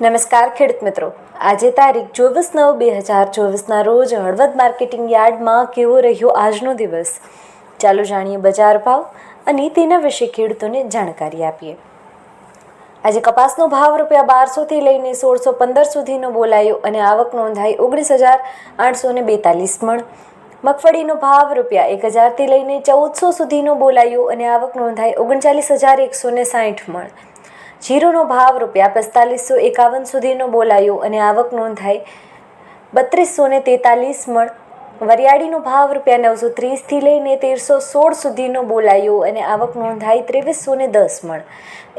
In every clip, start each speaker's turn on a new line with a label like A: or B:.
A: નમસ્કાર ખેડૂત મિત્રો. આજે તારીખ ચોવીસ નવ બે હજાર ચોવીસના રોજ હળવદ માર્કેટિંગ યાર્ડમાં કેવો રહ્યો આજનો દિવસ? ચાલો જાણીએ બજાર ભાવ અને તેના વિશે ખેડૂતોને જાણકારી આપીએ. આજે કપાસનો ભાવ રૂપિયા બારસોથી લઈને સોળસો પંદર સુધીનો બોલાયો અને આવક નોંધાઈ ઓગણીસ હજાર આઠસો ને બેતાલીસ મણ. મગફળીનો ભાવ રૂપિયા એક હજારથી લઈને ચૌદસો સુધીનો બોલાયો અને આવક નોંધાઈ ઓગણચાલીસ હજાર એકસો ને સાઠ મણ. જીરોનો ભાવ રૂપિયા પિસ્તાલીસો એકાવન સુધીનો બોલાયો અને આવક નોંધાઈ. બત્રીસો ને તેતાલીસ મણ. વરિયાળીનો ભાવ રૂપિયા નવસો ત્રીસથી લઈને તેરસો સોળ સુધીનો બોલાયો અને આવક નોંધાઈ ત્રેવીસો ને દસ મણ.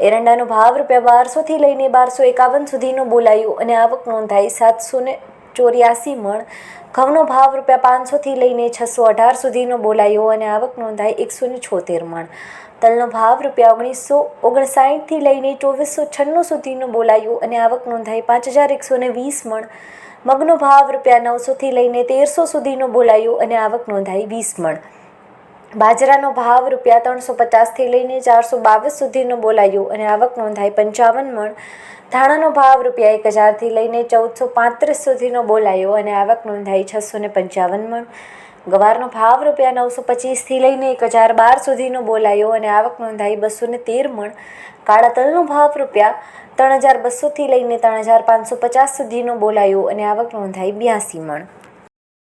A: એરંડાનો ભાવ રૂપિયા બારસોથી લઈને બારસો એકાવન સુધીનો બોલાયો અને આવક નોંધાઈ સાતસો ને ચોર્યાસી મણ. ઘઉંનો ભાવ રૂપિયા પાંચસોથી લઈને છસો અઢાર સુધીનો બોલાયો અને આવક નોંધાઈ એકસો ને છોતેર મણ. તલનો ભાવ રૂપિયા ઓગણીસો ઓગણસાઠથી લઈને ચોવીસો છન્નું સુધીનો બોલાયો અને આવક નોંધાઈ પાંચ હજાર એકસો ને વીસ મણ. મગનો ભાવ રૂપિયા નવસોથી લઈને તેરસો સુધીનો બોલાયો અને આવક નોંધાઈ વીસ મણ. બાજરાનો ભાવ રૂપિયા ત્રણસો પચાસથી લઈને ચારસો બાવીસ સુધીનો બોલાયો અને આવક નોંધાઈ પંચાવન મણ. ધાણાનો ભાવ રૂપિયા એક હજારથી લઈને ચૌદસો પાંત્રીસ સુધીનો બોલાયો અને આવક નોંધાઈ છસો ને પંચાવન મણ. ગવારનો ભાવ રૂપિયા નવસો પચીસથી લઈને એક હજાર બાર સુધીનો બોલાયો અને આવક નોંધાઈ બસો ને તેર મણ. કાળા તલનો ભાવ રૂપિયા ત્રણ હજાર બસોથી લઈને ત્રણ હજાર પાંચસો પચાસ સુધીનો બોલાયો અને આવક નોંધાઈ બ્યાસી મણ.